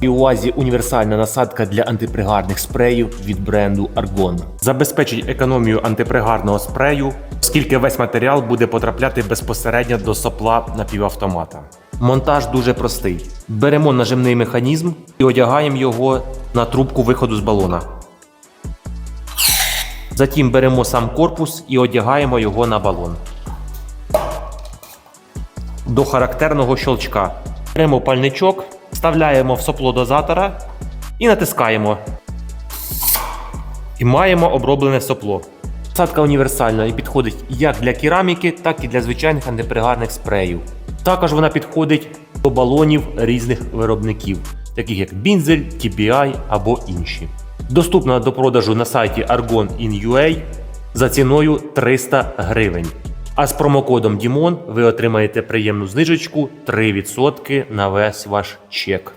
І у УАЗі універсальна насадка для антипригарних спреїв від бренду Argon. Забезпечить економію антипригарного спрею, оскільки весь матеріал буде потрапляти безпосередньо до сопла напівавтомата. Монтаж дуже простий. Беремо нажимний механізм і одягаємо його на трубку виходу з балона. Затім беремо сам корпус і одягаємо його на балон. До характерного щелчка. Беремо пальничок, вставляємо в сопло дозатора і натискаємо. І маємо оброблене сопло. Насадка універсальна і підходить як для кераміки, так і для звичайних антипригарних спреїв. Також вона підходить до балонів різних виробників, таких як Бінзель, TBI або інші. Доступна до продажу на сайті Argon.in.ua за ціною 300 гривень. А з промокодом Дімон ви отримаєте приємну знижечку 3% на весь ваш чек.